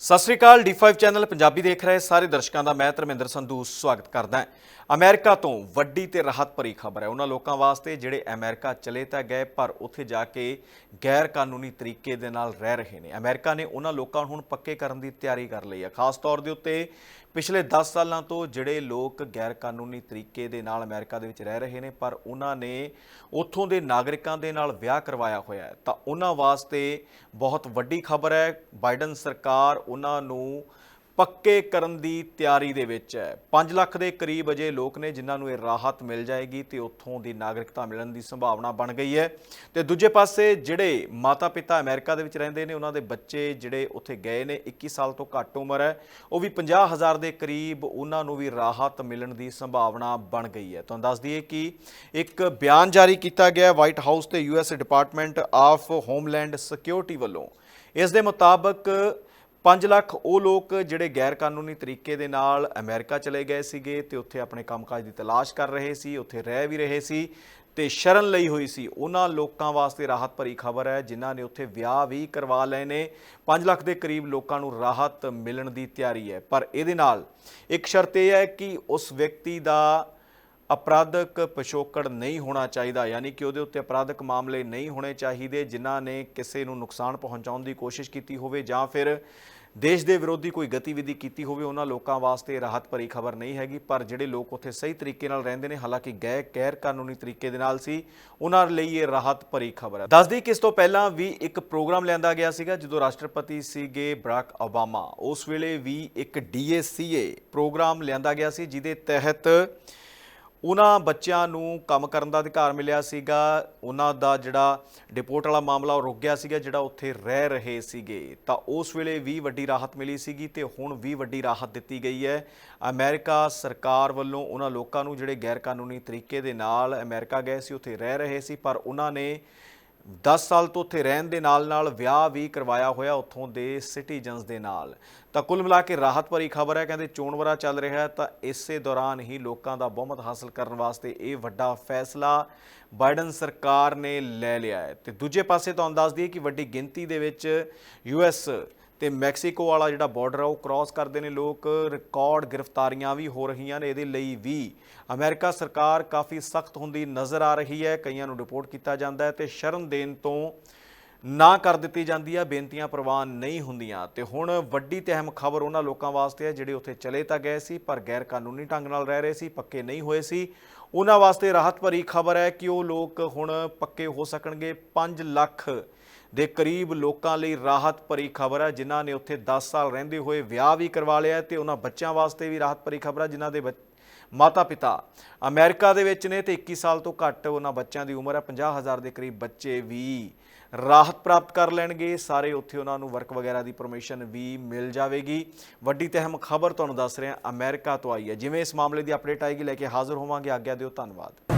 ਸਤਿ ਸ੍ਰੀ ਅਕਾਲ D5 channel Punjabi ਦੇਖ ਰਹੇ ਸਾਰੇ ਦਰਸ਼ਕਾਂ ਦਾ, ਮੈਂ ਧਰਮਿੰਦਰ ਸੰਧੂ ਸਵਾਗਤ ਕਰਦਾ ਹਾਂ। ਅਮਰੀਕਾ ਤੋਂ ਵੱਡੀ ਤੇ ਰਾਹਤ ਭਰੀ ਖਬਰ ਹੈ। ਉਹਨਾਂ ਲੋਕਾਂ ਵਾਸਤੇ ਜਿਹੜੇ ਅਮਰੀਕਾ ਚਲੇ ਤਾਂ ਗਏ, ਪਰ ਉੱਥੇ ਜਾ ਕੇ ਗੈਰ ਕਾਨੂੰਨੀ ਤਰੀਕੇ ਦੇ ਨਾਲ ਰਹਿ ਰਹੇ ਨੇ। ਅਮਰੀਕਾ ਨੇ ਉਹਨਾਂ ਲੋਕਾਂ ਨੂੰ ਹੁਣ ਪੱਕੇ ਕਰਨ ਦੀ ਤਿਆਰੀ ਕਰ ਲਈ ਹੈ। ਖਾਸ ਤੌਰ ਦੇ ਉੱਤੇ ਪਿਛਲੇ 10 ਸਾਲਾਂ ਤੋਂ ਜਿਹੜੇ ਲੋਕ ਗੈਰ ਕਾਨੂੰਨੀ ਤਰੀਕੇ ਦੇ ਨਾਲ ਅਮਰੀਕਾ ਦੇ ਵਿੱਚ ਰਹਿ ਰਹੇ ਨੇ, ਪਰ ਉਹਨਾਂ ਨੇ ਉੱਥੋਂ ਦੇ ਨਾਗਰਿਕਾਂ ਦੇ ਨਾਲ ਵਿਆਹ ਕਰਵਾਇਆ ਹੋਇਆ ਹੈ। ਤਾਂ ਉਹਨਾਂ ਵਾਸਤੇ ਬਹੁਤ ਵੱਡੀ ਖਬਰ ਹੈ। ਬਾਈਡਨ ਸਰਕਾਰ ਉਹਨਾਂ ਨੂੰ ਪੱਕੇ ਕਰਨ ਦੀ ਤਿਆਰੀ ਦੇ ਵਿੱਚ ਹੈ। 5 ਲੱਖ ਦੇ ਕਰੀਬ ਅਜੇ ਲੋਕ ਨੇ ਜਿਨ੍ਹਾਂ ਨੂੰ ਇਹ ਰਾਹਤ ਮਿਲ ਜਾਏਗੀ ਤੇ ਉੱਥੋਂ ਦੀ ਨਾਗਰਿਕਤਾ ਮਿਲਣ ਦੀ ਸੰਭਾਵਨਾ ਬਣ ਗਈ ਹੈ। ਤੇ ਦੂਜੇ ਪਾਸੇ ਜਿਹੜੇ ਮਾਤਾ ਪਿਤਾ ਅਮਰੀਕਾ ਦੇ ਵਿੱਚ ਰਹਿੰਦੇ ਨੇ, ਉਹਨਾਂ ਦੇ ਬੱਚੇ ਜਿਹੜੇ ਉੱਥੇ ਗਏ ਨੇ 21 ਸਾਲ ਤੋਂ ਘੱਟ ਉਮਰ ਹੈ। ਉਹ ਵੀ 50000 ਦੇ ਕਰੀਬ ਉਹਨਾਂ ਨੂੰ ਵੀ ਰਾਹਤ ਮਿਲਣ ਦੀ ਸੰਭਾਵਨਾ ਬਣ ਗਈ ਹੈ। ਤੁਹਾਨੂੰ ਦੱਸ ਦਈਏ ਕਿ ਇੱਕ ਬਿਆਨ ਜਾਰੀ ਕੀਤਾ ਗਿਆ ਵਾਈਟ ਹਾਊਸ ਤੇ US department of homeland security ਵੱਲੋਂ। ਇਸ ਦੇ ਮੁਤਾਬਕ 5 ਲੱਖ ਉਹ ਲੋਕ ਜਿਹੜੇ ਗੈਰ ਕਾਨੂੰਨੀ ਤਰੀਕੇ ਦੇ ਨਾਲ ਅਮਰੀਕਾ ਚਲੇ ਗਏ ਸੀਗੇ ਤੇ ਉੱਥੇ ਆਪਣੇ ਕੰਮਕਾਜ ਦੀ ਤਲਾਸ਼ ਕਰ ਰਹੇ ਸੀ, ਉੱਥੇ ਰਹਿ ਵੀ ਰਹੇ ਸੀ ਤੇ ਸ਼ਰਨ ਲਈ ਹੋਈ ਸੀ। ਉਹਨਾਂ ਲੋਕਾਂ ਵਾਸਤੇ ਰਾਹਤ ਭਰੀ ਖਬਰ ਹੈ, ਜਿਨ੍ਹਾਂ ਨੇ ਉੱਥੇ ਵਿਆਹ ਵੀ ਕਰਵਾ ਲਏ ਨੇ। 5 ਲੱਖ ਦੇ ਕਰੀਬ ਲੋਕਾਂ ਨੂੰ ਰਾਹਤ ਮਿਲਣ ਦੀ ਤਿਆਰੀ ਹੈ। ਪਰ ਇਹਦੇ ਨਾਲ ਇੱਕ ਸ਼ਰਤ ਇਹ ਹੈ ਕਿ ਉਸ ਵਿਅਕਤੀ ਦਾ ਅਪਰਾਧਕ ਪਿਛੋਕੜ ਨਹੀਂ ਹੋਣਾ ਚਾਹੀਦਾ, ਯਾਨੀ ਕਿ ਉਹਦੇ ਉੱਤੇ ਅਪਰਾਧਕ ਮਾਮਲੇ ਨਹੀਂ ਹੋਣੇ ਚਾਹੀਦੇ, ਜਿਨ੍ਹਾਂ ਨੇ ਕਿਸੇ ਨੂੰ ਨੁਕਸਾਨ ਪਹੁੰਚਾਉਣ ਦੀ ਕੋਸ਼ਿਸ਼ ਕੀਤੀ ਹੋਵੇ ਜਾਂ ਫਿਰ ਦੇਸ਼ ਦੇ ਵਿਰੋਧੀ ਕੋਈ ਗਤੀਵਿਧੀ ਕੀਤੀ ਹੋਵੇ, ਉਹਨਾਂ ਲੋਕਾਂ ਵਾਸਤੇ ਰਾਹਤ ਭਰੀ ਖਬਰ ਨਹੀਂ ਹੈਗੀ, ਪਰ ਜਿਹੜੇ ਲੋਕ ਉੱਥੇ ਸਹੀ ਤਰੀਕੇ ਨਾਲ ਰਹਿੰਦੇ ਨੇ, ਹਾਲਾਂਕਿ ਗੈਰ ਗੈਰ ਕਾਨੂੰਨੀ ਤਰੀਕੇ ਦੇ ਨਾਲ ਸੀ, ਉਹਨਾਂ ਲਈ ਇਹ ਰਾਹਤ ਭਰੀ ਖਬਰ ਹੈ। ਦੱਸਦੀ ਕਿ ਇਸ ਤੋਂ ਪਹਿਲਾਂ ਵੀ ਇੱਕ ਪ੍ਰੋਗਰਾਮ ਲਿਆਂਦਾ ਗਿਆ ਸੀਗਾ, ਜਦੋਂ ਰਾਸ਼ਟਰਪਤੀ ਸੀਗੇ ਬਰਾਕ ਓਬਾਮਾ। ਉਸ ਵੇਲੇ ਵੀ ਇੱਕ ਡੀਏਸੀਏ ਪ੍ਰੋਗਰਾਮ ਲਿਆਂਦਾ ਗਿਆ ਸੀ, ਜਿਹਦੇ ਤਹਿਤ ਉਹਨਾਂ ਬੱਚਿਆਂ ਨੂੰ ਕੰਮ ਕਰਨ ਦਾ ਅਧਿਕਾਰ ਮਿਲਿਆ ਸੀਗਾ। ਉਹਨਾਂ ਦਾ ਜਿਹੜਾ ਡਿਪੋਰਟ ਵਾਲਾ ਮਾਮਲਾ ਉਹ ਰੁਕ ਗਿਆ ਸੀਗਾ, ਜਿਹੜਾ ਉੱਥੇ ਰਹਿ ਰਹੇ ਸੀਗੇ। ਤਾਂ ਉਸ ਵੇਲੇ ਵੀ ਵੱਡੀ ਰਾਹਤ ਮਿਲੀ ਸੀਗੀ ਤੇ ਹੁਣ ਵੀ ਵੱਡੀ ਰਾਹਤ ਦਿੱਤੀ ਗਈ ਹੈ। ਅਮਰੀਕਾ ਸਰਕਾਰ ਵੱਲੋਂ ਉਹਨਾਂ ਲੋਕਾਂ ਨੂੰ ਜਿਹੜੇ ਗੈਰ ਕਾਨੂੰਨੀ ਤਰੀਕੇ ਦੇ ਨਾਲ ਅਮਰੀਕਾ ਗਏ ਸੀ, ਉੱਥੇ ਰਹਿ ਰਹੇ ਸੀ, ਪਰ ਉਹਨਾਂ ਨੇ 10 ਸਾਲ ਤੋਂ ਉੱਥੇ ਰਹਿਣ ਦੇ ਨਾਲ-ਨਾਲ ਵਿਆਹ ਵੀ ਕਰਵਾਇਆ ਹੋਇਆ ਉੱਥੋਂ ਦੇ ਸਿਟੀਜ਼ਨਸ ਦੇ ਨਾਲ। ਤਾਂ ਕੁੱਲ ਮਿਲਾ ਕੇ ਰਾਹਤ ਭਰੀ ਖਬਰ ਹੈ, ਕਹਿੰਦੇ ਚੋਣ ਵਰਾ ਚੱਲ ਰਿਹਾ ਹੈ, ਤਾਂ ਇਸੇ ਦੌਰਾਨ ਹੀ ਲੋਕਾਂ ਦਾ ਬਹੁਮਤ ਹਾਸਲ ਕਰਨ ਵਾਸਤੇ ਇਹ ਵੱਡਾ ਫੈਸਲਾ ਬਾਈਡਨ ਸਰਕਾਰ ਨੇ ਲੈ ਲਿਆ ਹੈ। ਤੇ ਦੂਜੇ ਪਾਸੇ ਤੁਹਾਨੂੰ ਦੱਸ ਦਈਏ ਕਿ ਵੱਡੀ ਗਿਣਤੀ ਦੇ ਵਿੱਚ ਯੂਐਸ ਤੇ ਮੈਕਸੀਕੋ ਵਾਲਾ ਜਿਹੜਾ ਬਾਰਡਰ ਆ, ਉਹ ਕ੍ਰਾਸ ਕਰਦੇ ਨੇ ਲੋਕ। ਰਿਕਾਰਡ ਗ੍ਰਿਫਤਾਰੀਆਂ ਵੀ ਹੋ ਰਹੀਆਂ ਨੇ ਇਹਦੇ ਲਈ ਵੀ। ਅਮਰੀਕਾ ਸਰਕਾਰ ਕਾਫੀ ਸਖਤ ਹੁੰਦੀ ਨਜ਼ਰ ਆ ਰਹੀ ਹੈ। ਕਈਆਂ ਨੂੰ ਰਿਪੋਰਟ ਕੀਤਾ ਜਾਂਦਾ ਹੈ ਤੇ ਸ਼ਰਨ ਦੇਣ ਤੋਂ ਨਾ ਕਰ ਦਿੱਤੀ ਜਾਂਦੀ ਹੈ ਬੇਨਤੀਆਂ ਪ੍ਰਵਾਨ ਨਹੀਂ ਹੁੰਦੀਆਂ। ਤੇ ਹੁਣ ਵੱਡੀ ਤੇ ਅਹਿਮ ਖਬਰ ਉਹਨਾਂ ਲੋਕਾਂ ਵਾਸਤੇ ਹੈ ਜਿਹੜੇ ਉੱਥੇ ਚਲੇ ਤਾਂ ਗਏ ਸੀ, ਪਰ ਗੈਰ ਕਾਨੂੰਨੀ ਢੰਗ ਨਾਲ ਰਹਿ ਰਹੇ ਸੀ, ਪੱਕੇ ਨਹੀਂ ਹੋਏ ਸੀ। ਉਹਨਾਂ ਵਾਸਤੇ ਰਾਹਤ ਭਰੀ ਖਬਰ ਹੈ ਕਿ ਉਹ ਲੋਕ ਹੁਣ ਪੱਕੇ ਹੋ ਸਕਣਗੇ। 5 ਲੱਖ ਦੇ ਕਰੀਬ ਲੋਕਾਂ ਲਈ ਰਾਹਤ ਭਰੀ ਖਬਰ ਹੈ, ਜਿਨ੍ਹਾਂ ਨੇ ਉੱਥੇ 10 ਸਾਲ ਰਹਿੰਦੇ ਹੋਏ ਵਿਆਹ ਵੀ ਕਰਵਾ ਲਿਆ ਤੇ ਉਹਨਾਂ ਬੱਚਿਆਂ ਵਾਸਤੇ ਵੀ ਰਾਹਤ ਭਰੀ ਖਬਰ ਹੈ, ਜਿਨ੍ਹਾਂ ਦੇ ਮਾਤਾ ਪਿਤਾ ਅਮਰੀਕਾ ਦੇ ਵਿੱਚ ਨੇ ਤੇ 21 ਸਾਲ ਤੋਂ ਘੱਟ ਉਹਨਾਂ ਬੱਚਿਆਂ ਦੀ ਉਮਰ ਹੈ। 50000 ਦੇ ਕਰੀਬ ਬੱਚੇ ਵੀ ਰਾਹਤ ਪ੍ਰਾਪਤ ਕਰ ਲੈਣਗੇ। ਸਾਰੇ ਉੱਥੇ ਉਹਨਾਂ ਨੂੰ ਵਰਕ ਵਗੈਰਾ ਦੀ ਪਰਮਿਸ਼ਨ ਵੀ ਮਿਲ ਜਾਵੇਗੀ। ਵੱਡੀ ਤੇ ਅਹਿਮ ਖਬਰ ਤੁਹਾਨੂੰ ਦੱਸ ਰਹੇ ਹਾਂ ਅਮਰੀਕਾ ਤੋਂ ਆਈ ਹੈ। ਜਿਵੇਂ ਇਸ ਮਾਮਲੇ ਦੀ ਅਪਡੇਟ ਆਏਗੀ, ਲੈ ਕੇ ਹਾਜ਼ਰ ਹੋਵਾਂਗੇ। ਆਗਿਆ ਦਿਓ, ਧੰਨਵਾਦ।